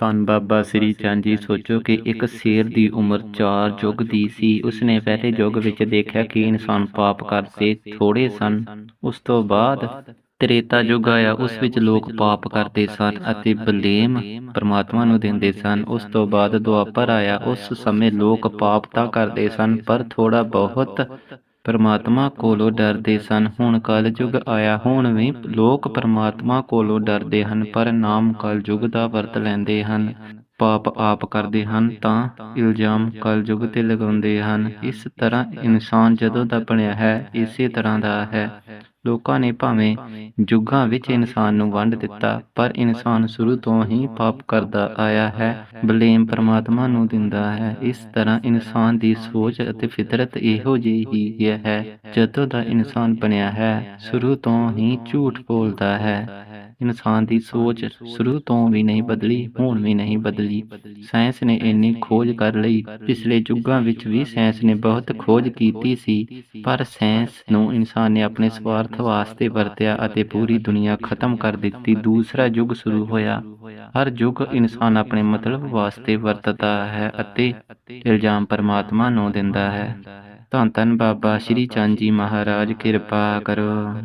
ਧੰਨ ਬਾਬਾ ਸ੍ਰੀ ਚੰਦ ਜੀ ਸੋਚੋ ਕਿ ਇੱਕ ਸ਼ੇਰ ਦੀ ਉਮਰ 4 ਯੁੱਗ ਦੀ ਸੀ। ਉਸਨੇ ਪਹਿਲੇ ਯੁੱਗ ਵਿੱਚ ਦੇਖਿਆ ਕਿ ਇਨਸਾਨ ਪਾਪ ਕਰਦੇ ਥੋੜੇ ਸਨ। ਉਸ ਤੋਂ ਬਾਅਦ ਤ੍ਰੇਤਾ ਯੁੱਗ ਆਇਆ ਉਸ ਵਿੱਚ ਲੋਕ ਪਾਪ ਕਰਦੇ ਸਨ ਅਤੇ ਬਲੇਮ ਪਰਮਾਤਮਾ ਨੂੰ ਦਿੰਦੇ ਸਨ। ਉਸ ਤੋਂ ਬਾਅਦ ਦੁਆਪਰ ਆਇਆ ਉਸ ਸਮੇਂ ਲੋਕ ਪਾਪ ਤਾਂ ਕਰਦੇ ਸਨ ਪਰ ਥੋੜਾ ਬਹੁਤ ਪਰਮਾਤਮਾ ਕੋਲੋਂ ਡਰਦੇ ਸਨ। ਹੁਣ ਕਲਯੁਗ ਆਇਆ, ਹੁਣ ਵੀ ਲੋਕ ਪਰਮਾਤਮਾ ਕੋਲੋਂ ਡਰਦੇ ਹਨ, ਪਰ ਨਾਮ ਕਲਯੁਗ ਦਾ ਵਰਤ ਲੈਂਦੇ ਹਨ। ਪਾਪ ਆਪ ਕਰਦੇ ਹਨ, ਤਾਂ ਇਲਜ਼ਾਮ ਕਲਯੁਗ ਤੇ ਲਗਾਉਂਦੇ ਹਨ। ਇਸ ਤਰ੍ਹਾਂ ਇਨਸਾਨ ਜਦੋਂ ਦਾ ਬਣਿਆ ਹੈ, ਇਸੇ ਤਰ੍ਹਾਂ ਦਾ ਹੈ। ਲੋਕਾਂ ਨੇ ਭਾਵੇਂ ਯੁੱਗਾਂ ਵਿੱਚ ਇਨਸਾਨ ਨੂੰ ਵੰਡ ਦਿੱਤਾ, ਪਰ ਇਨਸਾਨ ਸ਼ੁਰੂ ਤੋਂ ਹੀ ਪਾਪ ਕਰਦਾ ਆਇਆ ਹੈ, ਬਲੇਮ ਪਰਮਾਤਮਾ ਨੂੰ ਦਿੰਦਾ ਹੈ। ਇਸ ਤਰ੍ਹਾਂ ਇਨਸਾਨ ਦੀ ਸੋਚ ਅਤੇ ਫਿਤਰਤ ਇਹੋ ਜਿਹੀ ਹੀ ਹੈ, ਜਦੋਂ ਦਾ ਇਨਸਾਨ ਬਣਿਆ ਹੈ, ਸ਼ੁਰੂ ਤੋਂ ਹੀ ਝੂਠ ਬੋਲਦਾ ਹੈ। ਇਨਸਾਨ ਦੀ ਸੋਚ ਸ਼ੁਰੂ ਤੋਂ ਵੀ ਨਹੀਂ ਬਦਲੀ, ਹੁਣ ਵੀ ਨਹੀਂ ਬਦਲੀ। ਸਾਇੰਸ ਨੇ ਇੰਨੀ ਖੋਜ ਕਰ ਲਈ। ਪਿਛਲੇ ਯੁੱਗਾਂ ਵਿੱਚ ਵੀ ਸਾਇੰਸ ਨੇ ਬਹੁਤ ਖੋਜ ਕੀਤੀ ਸੀ, ਪਰ ਸਾਇੰਸ ਨੂੰ ਇਨਸਾਨ ਨੇ ਆਪਣੇ ਸਵਾਰਥ ਵਾਸਤੇ ਵਰਤਿਆ ਅਤੇ ਪੂਰੀ ਦੁਨੀਆ ਖਤਮ ਕਰ ਦਿੱਤੀ। ਦੂਸਰਾ ਯੁੱਗ ਸ਼ੁਰੂ ਹੋਇਆ। ਹਰ ਯੁੱਗ ਇਨਸਾਨ ਆਪਣੇ ਮਤਲਬ ਵਾਸਤੇ ਵਰਤਦਾ ਹੈ ਅਤੇ ਇਲਜ਼ਾਮ ਪਰਮਾਤਮਾ ਨੂੰ ਦਿੰਦਾ ਹੈ। ਧੰਨ ਧੰਨ ਬਾਬਾ ਸ਼੍ਰੀ ਚੰਦ ਜੀ ਮਹਾਰਾਜ, ਕਿਰਪਾ ਕਰੋ।